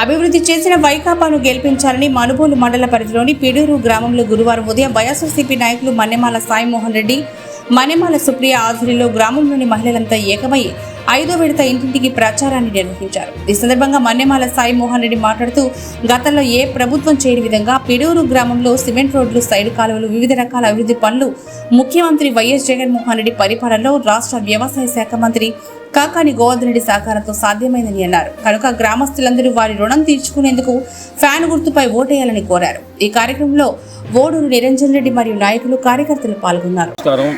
అభివృద్ధి చేసిన వైకాపాను గెలిపించాలని మనుబోలు మండల పరిధిలోని పిడూరు గ్రామంలో గురువారం ఉదయం వైఎస్ఆర్సీపీ నాయకులు మన్నెమాల సాయిమోహన్ రెడ్డి మన్నెమాల సుప్రియ ఆధ్వర్యంలో గ్రామంలోని మహిళలంతా ఏకమై ఐదో విడత ఇంటింటికి ప్రచారాన్ని నిర్వహించారు. ఈ సందర్భంగా మన్నెమాల సాయి మోహన్ రెడ్డి మాట్లాడుతూ గతంలో ఏ ప్రభుత్వం చేయని విధంగా పిడూరు గ్రామంలో సిమెంట్ రోడ్లు సైడ్ కాలువలు వివిధ రకాల అభివృద్ధి పనులు ముఖ్యమంత్రి వైఎస్ జగన్మోహన్ రెడ్డి పరిపాలనలో రాష్ట్ర వ్యవసాయ శాఖ మంత్రి కాకాని గోవర్ధన్ రెడ్డి సహకారంతో సాధ్యమైందని అన్నారు. కనుక గ్రామస్తులందరూ వారి రుణం తీర్చుకునేందుకు ఫ్యాన్ గుర్తుపై ఓటేయాలని కోరారు. ఈ కార్యక్రమంలో ఓడూరు నిరంజన్ రెడ్డి మరియు నాయకులు కార్యకర్తలు పాల్గొన్నారు. నమస్కారం.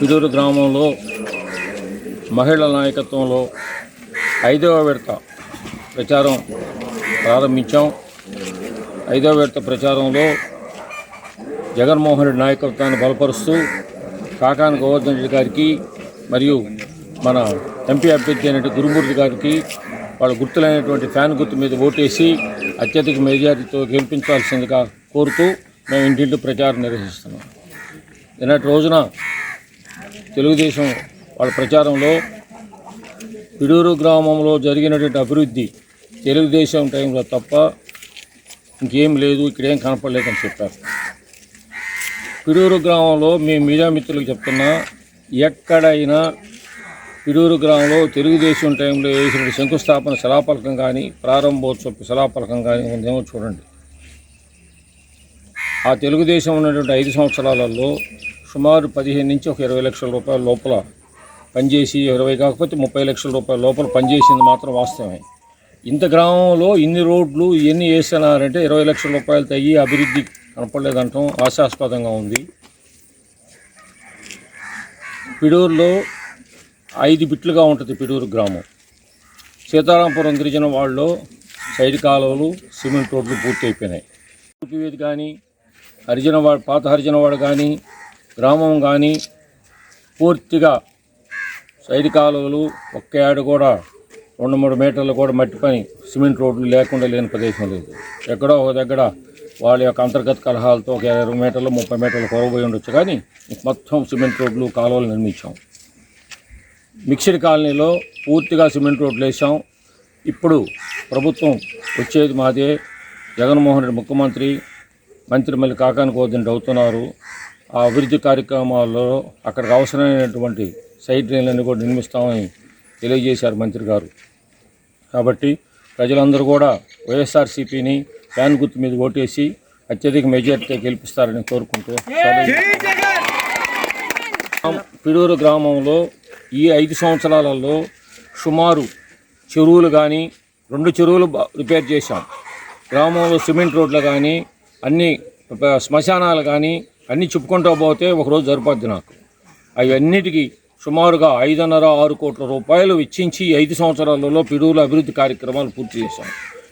పిడూరు గ్రామంలో మహిళల నాయకత్వంలో ఐదవ విడత ప్రచారం ప్రారంభించాం. ఐదవ విడత ప్రచారంలో జగన్మోహన్ రెడ్డి నాయకత్వాన్ని బలపరుస్తూ కాకాన గోవర్ధన్ రెడ్డి గారికి మరియు మన ఎంపీ అభ్యర్థి అయినటువంటి గురుమూర్తి గారికి వాళ్ళ గుర్తులైనటువంటి ఫ్యాన్ గుర్తు మీద ఓటేసి అత్యధిక మెజారిటీతో గెలిపించాల్సిందిగా కోరుతూ మేము ఇంటింటి ప్రచారం నిర్వహిస్తున్నాం. నిన్నటి రోజున తెలుగుదేశం వాళ్ళ ప్రచారంలో పిడూరు గ్రామంలో జరిగినటువంటి అభివృద్ధి తెలుగుదేశం టైంలో తప్ప ఇంకేం లేదు ఇక్కడేం కనపడలేదని చెప్పారు. పిడూరు గ్రామంలో మీ మీడియా మిత్రులకు చెప్తున్నా ఎక్కడైనా పిడూరు గ్రామంలో తెలుగుదేశం టైంలో వేసిన శంకుస్థాపన శిలాపలకం కానీ ప్రారంభోత్సవ శిలాపలకం కానీ ఉందేమో చూడండి. ఆ తెలుగుదేశం ఉన్నటువంటి ఐదు సంవత్సరాలలో సుమారు పదిహేను నుంచి ఒక ఇరవై లక్షల రూపాయల లోపల పనిచేసి ఇరవై కాకపోతే ముప్పై లక్షల రూపాయల లోపల పనిచేసింది మాత్రం వాస్తవమే. ఇంత గ్రామంలో ఇన్ని రోడ్లు ఇవన్నీ వేసినారంటే ఇరవై లక్షల రూపాయలతో అయ్యి అభివృద్ధి కనపడలేదంటాం. ఆశాస్పదంగా ఉంది. పిడూరులో ఐదు బిట్లుగా ఉంటుంది పిడూరు గ్రామం. సీతారాంపురం గిరిజన వాళ్ళలో సైడ్ కాలువలు సిమెంట్ రోడ్లు పూర్తి అయిపోయినాయి వీధి కానీ హరిజనవాడ పాత హరిజనవాడ కానీ గ్రామం కానీ పూర్తిగా సైడ్ కాలువలు ఒక్క ఏడు కూడా రెండు మూడు మీటర్లు కూడా మట్టి పని సిమెంట్ రోడ్లు లేకుండా లేని ప్రదేశం లేదు. ఎక్కడో ఒక దగ్గర వాళ్ళ యొక్క అంతర్గత కలహాలతో ఒక ఇరవై మీటర్లు ముప్పై మీటర్లు కొరవబోయి ఉండొచ్చు కానీ మొత్తం సిమెంట్ రోడ్లు కాలువలు నిర్మించాం. మిక్స్డ్ కాలనీలో పూర్తిగా సిమెంట్ రోడ్లు వేసాం ఇప్పుడు ప్రభుత్వం వచ్చేది మాదే జగన్మోహన్ రెడ్డి ముఖ్యమంత్రి మంత్రి మళ్ళీ కాకాని కోదండి అవుతున్నారు. ఆ అభివృద్ధి కార్యక్రమాల్లో అక్కడికి అవసరమైనటువంటి సైడ్ రైన్లన్నీ కూడా నిర్మిస్తామని తెలియజేశారు మంత్రి గారు. కాబట్టి ప్రజలందరూ కూడా వైఎస్ఆర్సీపీని ఫ్యాన్ గుర్తు మీద ఓటేసి అత్యధిక మెజార్టీతో గెలిపిస్తారని కోరుకుంటూ పిడూరు గ్రామంలో ఈ ఐదు సంవత్సరాలలో సుమారు చెరువులు కానీ రెండు చెరువులు రిపేర్ చేశాం. గ్రామంలో సిమెంట్ రోడ్లు కానీ అన్ని శ్మశానాలు కానీ అన్నీ చెప్పుకుంటూ పోతే ఒకరోజు సరిపోద్ది నాకు. అవన్నిటికీ సుమారుగా ఐదున్నర ఆరు కోట్ల రూపాయలు వెచ్చించి ఐదు సంవత్సరాలలో పిడుగుల అభివృద్ధి కార్యక్రమాలు పూర్తి చేశాం.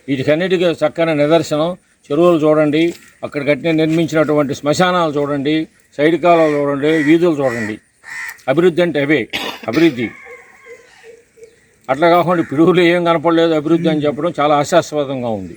వీటికన్నిటికీ చక్కని నిదర్శనం. చెరువులు చూడండి అక్కడ కట్టిన నిర్మించినటువంటి శ్మశానాలు చూడండి సైడ్ కాలువలు చూడండి వీధులు చూడండి. అభివృద్ధి అంటే అవే అభివృద్ధి. అట్లా కాకుండా పిడుగులు ఏం కనపడలేదు అభివృద్ధి అని చెప్పడం చాలా ఆశాస్వాదంగా ఉంది.